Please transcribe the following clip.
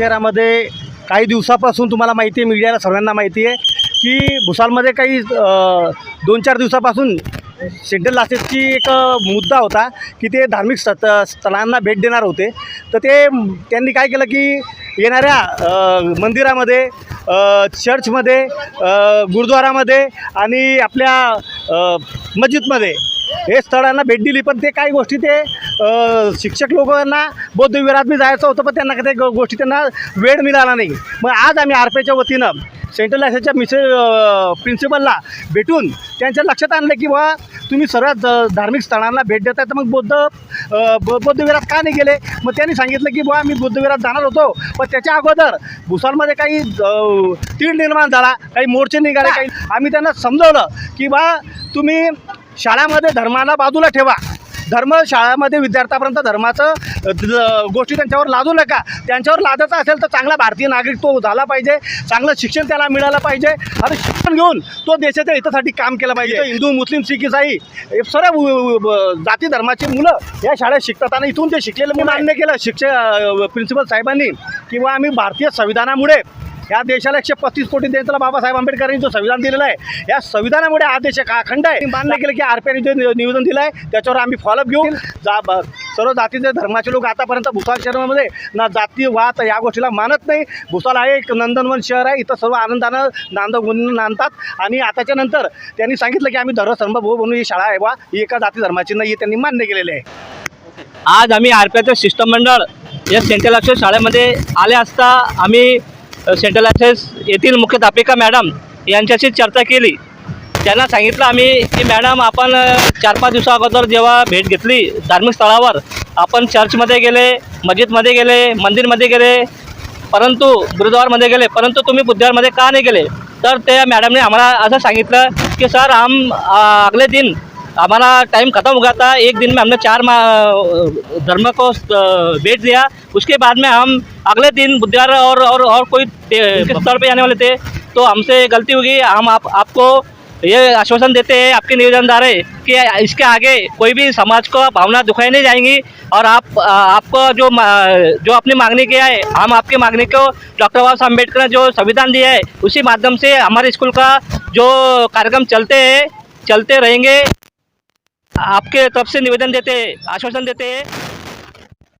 शहरामध्ये काही दिवसापासून तुम्हाला माहिती आहे मीडियाला सर्वांना माहिती आहे की भुसालमध्ये काही दोन चार दिवसापासून सेंट्रल लासेसची एक मुद्दा होता की ते धार्मिक स्थ स्थळांना भेट देणार होते. तर ते त्यांनी काय केलं की येणाऱ्या मंदिरामध्ये चर्चमध्ये गुरुद्वारामध्ये आणि आपल्या मस्जिदमध्ये हे स्थळांना भेट दिली पण ते काही गोष्टी ते शिक्षक लोकांना बौद्ध विहारात बी जायचं होतं पण त्यांना काही गोष्टी त्यांना वेळ मिळाला नाही. मग आज आम्ही आर पीच्या वतीनं सेंट्रल लायसनच्या मिसे प्रिन्सिपलला भेटून त्यांच्या लक्षात आणलं की बा तुम्ही सर्व ध- धार्मिक स्थळांना भेट देताय तर मग बौद्ध अ, ब- बौद्ध विहारात का नाही गेले? मग त्यांनी सांगितलं की बुवा मी बुद्ध विहारात जाणार होतो. पण त्याच्या अगोदर भुसारमध्ये काही तीड निर्माण झाला काही मोर्चे निघाले काही आम्ही त्यांना समजवलं की बा तुम्ही शाळामध्ये धर्माला बाजूला ठेवा. धर्म शाळामध्ये विद्यार्थ्यापर्यंत धर्माचं गोष्टी त्यांच्यावर लादू नका. त्यांच्यावर लादायचं असेल तर चांगला भारतीय नागरिक तो झाला पाहिजे. चांगलं शिक्षण त्याला मिळालं पाहिजे. आणि शिक्षण घेऊन तो देशाच्या हितासाठी काम केलं पाहिजे. हिंदू मुस्लिम सिख इसाई सर्व जाती धर्माची मुलं या शाळेत शिकतात. आणि इथून ते शिकलेलं मी मान्य केलं शिक्षक प्रिन्सिपल साहेबांनी किंवा आम्ही भारतीय संविधानामुळे या देशाला एकशे पस्तीस कोटी द्यायचं बाबासाहेब आंबेडकरांनी जो संविधान दिलेलं आहे या संविधानामुळे हा देश का अखंड आहे. मान्य केलं की आर पी जे निवेदन दिलं आहे त्याच्यावर आम्ही फॉलोअप घेऊ. जा सर्व जातीचे धर्माचे लोक आतापर्यंत भुसार शहरामध्ये ना जाती वाद या गोष्टीला मानत नाही. भुसार आहे एक नंदनवन शहर आहे. इथं सर्व आनंदानं नांद नांदतात. आणि आताच्या नंतर त्यांनी सांगितलं की आम्ही धर्म भाऊ म्हणून ही शाळा आहे बा ही एका जाती धर्माची नाही त्यांनी मान्य केलेले आहे. आज आम्ही आर पी आयचं शिष्टमंडळ या सेंट्रल ॲक्सेस शाळेमध्ये आले असता आम्ही सेंट्रल ॲक्सेस येथील मुख्याध्यापिका मॅडम यांच्याशी चर्चा केली. त्यांना सांगितलं आम्ही की मॅडम आपण चार पाच दिवसाअगोदर जेव्हा भेट घेतली धार्मिक स्थळावर आपण चर्चमध्ये गेले मस्जिदमध्ये गेले मंदिरमध्ये गेले परंतु गुरुद्वारमध्ये गेले परंतु तुम्ही बुद्धवारमध्ये का नाही गेले? तर त्या मॅडमने आम्हाला असं सांगितलं की सर आम आगले अगले दिन हमारा टाइम ख़त्म हो गया था। एक दिन में हमने चार धर्म को भेज दिया। उसके बाद में हम अगले दिन बुधवार और और और कोई स्तर पे जाने वाले थे। तो हमसे गलती होगी हम आप आपको ये आश्वासन देते हैं आपके निवेदनदार है कि इसके आगे कोई भी समाज को भावना दुखाई नहीं जाएँगी। और आप आपको जो जो अपनी मांगनी किया है हम आपकी मांगने को डॉक्टर बाबा साहब अंबेडकर ने जो संविधान दिया है उसी माध्यम से हमारे स्कूल का जो कार्यक्रम चलते हैं चलते रहेंगे। आपके तरफ से निवेदन देते आश्वासन देते हैं।